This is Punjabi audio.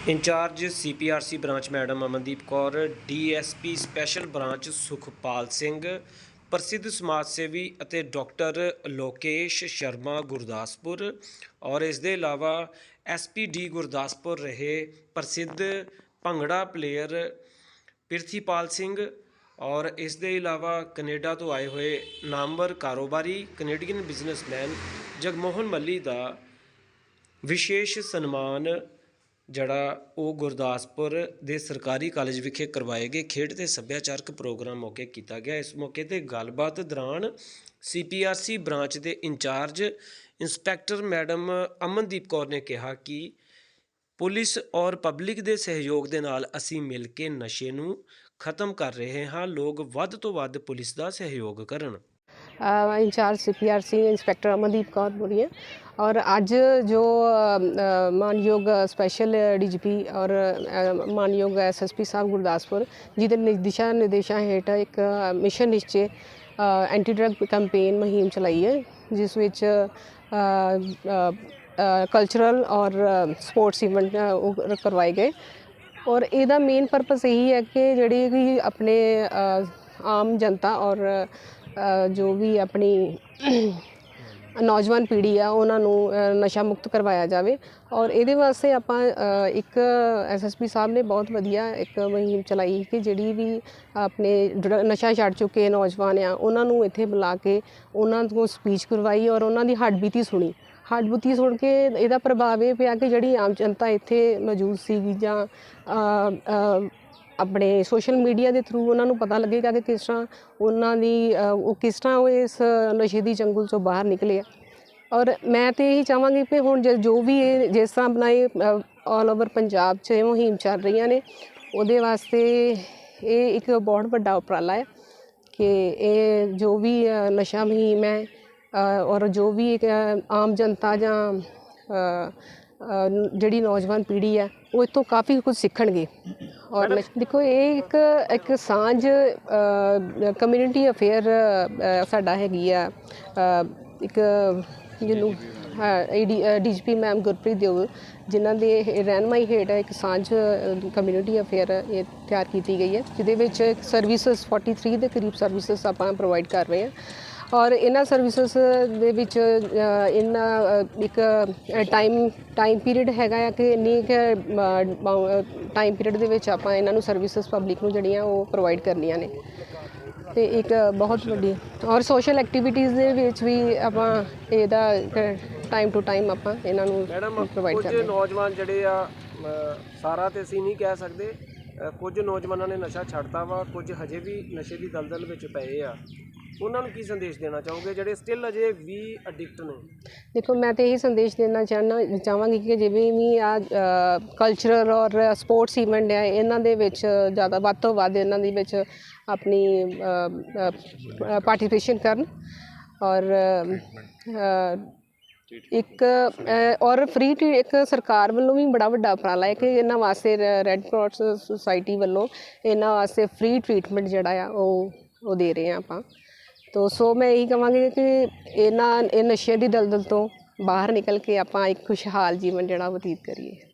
Incharge CPRC branch madam Amandeep Kaur, DSP special branch Sukhpal Singh, ਪ੍ਰਸਿੱਧ ਸਮਾਜ ਸੇਵੀ ਅਤੇ ਡਾਕਟਰ ਲੋਕੇਸ਼ ਸ਼ਰਮਾ ਗੁਰਦਾਸਪੁਰ ਔਰ ਇਸ ਦੇ ਇਲਾਵਾ ਐਸਪੀਡੀ ਗੁਰਦਾਸਪੁਰ ਰਹੇ ਪ੍ਰਸਿੱਧ ਭੰਗੜਾ ਪਲੇਅਰ ਪਿਰਥੀਪਾਲ ਸਿੰਘ ਔਰ ਇਸ ਦੇ ਇਲਾਵਾ ਕੈਨੇਡਾ ਤੋਂ ਆਏ ਹੋਏ ਨਾਮਵਰ ਕਾਰੋਬਾਰੀ ਕੈਨੇਡੀਅਨ ਬਿਜ਼ਨਸਮੈਨ ਜਗਮੋਹਨ ਮੱਲੀ ਦਾ ਵਿਸ਼ੇਸ਼ ਸਨਮਾਨ ਜਿਹੜਾ ਉਹ ਗੁਰਦਾਸਪੁਰ ਦੇ ਸਰਕਾਰੀ ਕਾਲਜ ਵਿਖੇ ਕਰਵਾਏ ਗਏ ਖੇਡ ਤੇ ਸੱਭਿਆਚਾਰਕ ਪ੍ਰੋਗਰਾਮ ਮੌਕੇ ਕੀਤਾ ਗਿਆ। ਇਸ ਮੌਕੇ ਤੇ ਗੱਲਬਾਤ ਦੌਰਾਨ ਸੀਪੀਆਰਸੀ ਬ੍ਰਾਂਚ ਦੇ incharge inspector madam Amandeep Kaur ਨੇ ਕਿਹਾ ਕਿ ਪੁਲਿਸ ਔਰ ਪਬਲਿਕ ਦੇ ਸਹਿਯੋਗ ਦੇ ਨਾਲ ਅਸੀਂ ਮਿਲ ਕੇ ਨਸ਼ੇ ਨੂੰ ਖਤਮ ਕਰ ਰਹੇ ਹਾਂ। ਲੋਕ ਵੱਧ ਤੋਂ ਵੱਧ ਪੁਲਿਸ ਦਾ ਸਹਿਯੋਗ ਕਰਨ। Incharge CPRC inspector Amandeep Kaur ਬੋਲੀ ਹਾਂ ਔਰ ਅੱਜ ਜੋ ਮਾਨਯੋਗ ਸਪੈਸ਼ਲ ਡੀਜੀਪੀ ਔਰ ਮਾਨਯੋਗ ਐਸਐਸਪੀ ਸਾਹਿਬ ਗੁਰਦਾਸਪੁਰ ਜੀ ਦੇ ਦਿਸ਼ਾ ਨਿਰਦੇਸ਼ਾਂ ਹੇਠ ਇੱਕ mission Nishchay anti drug campaign ਮੁਹਿੰਮ ਚਲਾਈ ਹੈ, ਜਿਸ ਵਿੱਚ ਕਲਚਰਲ ਔਰ ਸਪੋਰਟਸ ਇਵੈਂਟ ਕਰਵਾਏ ਗਏ। ਔਰ ਇਹਦਾ ਮੇਨ ਪਰਪਸ ਇਹੀ ਹੈ ਕਿ ਜਿਹੜੀ ਕਿ ਆਪਣੇ ਆਮ ਜਨਤਾ ਔਰ ਜੋ ਵੀ ਆਪਣੀ ਨੌਜਵਾਨ ਪੀੜ੍ਹੀ ਆ ਉਹਨਾਂ ਨੂੰ ਨਸ਼ਾ ਮੁਕਤ ਕਰਵਾਇਆ ਜਾਵੇ। ਔਰ ਇਹਦੇ ਵਾਸਤੇ ਆਪਾਂ ਅ, ਇੱਕ ਐਸਐਸਪੀ ਸਾਹਿਬ ਨੇ ਬਹੁਤ ਵਧੀਆ ਇੱਕ ਮੁਹਿੰਮ ਚਲਾਈ ਕਿ ਜਿਹੜੀ ਵੀ ਆਪਣੇ ਡਰ- ਨਸ਼ਾ ਛੱਡ ਚੁੱਕੇ ਨੌਜਵਾਨ ਆ ਉਹਨਾਂ ਨੂੰ ਇੱਥੇ ਬੁਲਾ ਕੇ ਉਹਨਾਂ ਤੋਂ ਸਪੀਚ ਕਰਵਾਈ ਔਰ ਉਹਨਾਂ ਦੀ ਹੱਡਬੀਤੀ ਸੁਣੀ। ਹੱਡਬੀਤੀ ਸੁਣ ਕੇ ਇਹਦਾ ਪ੍ਰਭਾਵ ਇਹ ਪਿਆ ਕਿ ਜਿਹੜੀ ਆਮ ਜਨਤਾ ਇੱਥੇ ਮੌਜੂਦ ਸੀਗੀ ਜਾਂ ਆਪਣੇ ਸੋਸ਼ਲ ਮੀਡੀਆ ਦੇ ਥਰੂ ਉਹਨਾਂ ਨੂੰ ਪਤਾ ਲੱਗੇਗਾ ਕਿ ਕਿਸ ਤਰ੍ਹਾਂ ਉਹਨਾਂ ਦੀ ਉਹ ਕਿਸ ਤਰ੍ਹਾਂ ਉਹ ਇਸ ਨਸ਼ੇ ਦੀ ਜੰਗਲ ਚੋਂ ਬਾਹਰ ਨਿਕਲੇ ਆ। ਔਰ ਮੈਂ ਤੇ ਇਹੀ ਚਾਹਾਂਗੀ ਕਿ ਹੁਣ ਜ- ਜੋ ਵੀ ਇਹ ਜਿਸ ਤਰ੍ਹਾਂ ਬਣਾਏ ਆਲ ਓਵਰ ਪੰਜਾਬ 'ਚ ਇਹ ਮੁਹਿੰਮ ਚੱਲ ਰਹੀਆਂ ਨੇ, ਉਹਦੇ ਵਾਸਤੇ ਇਹ ਇੱਕ ਬਹੁਤ ਵੱਡਾ ਉਪਰਾਲਾ ਹੈ ਕਿ ਇਹ ਜੋ ਵੀ ਨਸ਼ਾ ਮੁਹਿੰਮ ਹੈ ਔਰ ਜੋ ਵੀ ਇੱਕ ਆਮ ਜਨਤਾ ਜਾਂ ਜਿਹੜੀ ਨੌਜਵਾਨ ਪੀੜ੍ਹੀ ਹੈ, ਉਹ ਇਹ ਕਾਫੀ ਕੁਝ ਸਿੱਖਣਗੇ। ਔਰ ਦੇਖੋ ਇਹ ਇੱਕ ਇੱਕ ਸਾਂਝ ਕਮਿਊਨਿਟੀ ਅਫੇਅਰ ਸਾਡਾ ਹੈਗੀ ਆ। ਇੱਕ ਜਿਹਨੂੰ ਡੀਜੀਪੀ ਮੈਮ ਗੁਰਪ੍ਰੀਤ ਦਿਓਲ ਜਿਨ੍ਹਾਂ ਦੇ ਰਹਿਨਮਾਈ ਹੇਠ ਇੱਕ ਸਾਂਝ ਕਮਿਊਨਿਟੀ ਅਫੇਅਰ ਇਹ ਤਿਆਰ ਕੀਤੀ ਗਈ ਹੈ ਜਿਹਦੇ ਵਿੱਚ ਸਰਵਿਸਿਜ਼ 43 ਦੇ ਕਰੀਬ ਸਰਵਿਸਿਜ਼ ਆਪਾਂ ਪ੍ਰੋਵਾਈਡ ਕਰ ਰਹੇ ਹਾਂ। ਔਰ ਇਹਨਾਂ ਸਰਵਿਸਿਜ਼ ਦੇ ਵਿੱਚ ਇਹਨਾਂ ਇੱਕ ਟਾਈਮ ਟਾਈਮ ਪੀਰੀਅਡ ਹੈਗਾ ਆ ਕਿ ਇੰਨੀ ਟਾਈਮ ਪੀਰੀਅਡ ਦੇ ਵਿੱਚ ਆਪਾਂ ਇਹਨਾਂ ਨੂੰ ਸਰਵਿਸਿਜ਼ ਪਬਲਿਕ ਨੂੰ ਜਿਹੜੀਆਂ ਉਹ ਪ੍ਰੋਵਾਈਡ ਕਰਨੀਆਂ ਨੇ। ਤੇ ਇੱਕ ਬਹੁਤ ਵੱਡੀ ਔਰ ਸੋਸ਼ਲ ਐਕਟੀਵਿਟੀਜ਼ ਦੇ ਵਿੱਚ ਵੀ ਆਪਾਂ ਇਹਦਾ ਟਾਈਮ ਟੂ ਟਾਈਮ ਆਪਾਂ ਇਹਨਾਂ ਨੂੰ ਪ੍ਰੋਵਾਈਡ ਕਰਦੇ ਹਾਂ। ਨੌਜਵਾਨ ਜਿਹੜੇ ਆ ਸਾਰਾ ਤੇ ਅਸੀਂ ਨਹੀਂ ਕਹਿ ਸਕਦੇ ਕੁਝ ਨੌਜਵਾਨਾਂ ਨੇ ਨਸ਼ਾ ਛੱਡਤਾ ਵਾ ਕੁਝ ਹਜੇ ਵੀ ਨਸ਼ੇ ਦੀ ਦਲਦਲ ਵਿੱਚ ਪਏ ਆ। ਉਹਨਾਂ ਨੂੰ ਕੀ ਸੰਦੇਸ਼ ਦੇਣਾ ਚਾਹੋਗੇ? ਜਿਹੜੇ ਸਟਿਲ ਅਜੇ ਵੀ ਐਡਿਕਟ ਨੇ। ਦੇਖੋ ਮੈਂ ਤੇ ਇਹੀ ਸੰਦੇਸ਼ ਦੇਣਾ ਚਾਹਨਾ ਚਾਹਾਂਗੀ ਕਿ ਜਿਵੇਂ ਵੀ ਆ ਕਲਚਰਲ ਔਰ ਸਪੋਰਟਸ ਇਵੈਂਟ ਹੈ ਇਹਨਾਂ ਦੇ ਵਿੱਚ ਜ਼ਿਆਦਾ ਵੱਧ ਤੋਂ ਵੱਧ ਇਹਨਾਂ ਦੇ ਵਿੱਚ ਆਪਣੀ ਪਾਰਟਿਸਿਪੇਸ਼ਨ ਕਰਨ। ਔਰ ਇੱਕ ਔਰ ਫ੍ਰੀ ਇੱਕ ਸਰਕਾਰ ਵੱਲੋਂ ਵੀ ਬੜਾ ਵੱਡਾ ਉਪਰਾਲਾ ਹੈ ਕਿ ਇਹਨਾਂ ਵਾਸਤੇ ਰੈੱਡ ਕਰਾਸ ਸੁਸਾਇਟੀ ਵੱਲੋਂ ਇਹਨਾਂ ਵਾਸਤੇ ਫ੍ਰੀ ਟ੍ਰੀਟਮੈਂਟ ਜਿਹੜਾ ਆ ਉਹ ਉਹ ਦੇ ਰਹੇ ਆ ਆਪਾਂ। ਤੋ, ਸੋ ਮੈਂ ਇਹੀ ਕਹਾਂਗੀ ਕਿ ਇਹਨਾਂ, ਇਹ ਨਸ਼ੇ ਦੀ ਦਲਦਲ ਤੋਂ ਬਾਹਰ ਨਿਕਲ ਕੇ ਆਪਾਂ ਇੱਕ ਖੁਸ਼ਹਾਲ ਜੀਵਨ ਜਿਹੜਾ ਬਤੀਤ ਕਰੀਏ।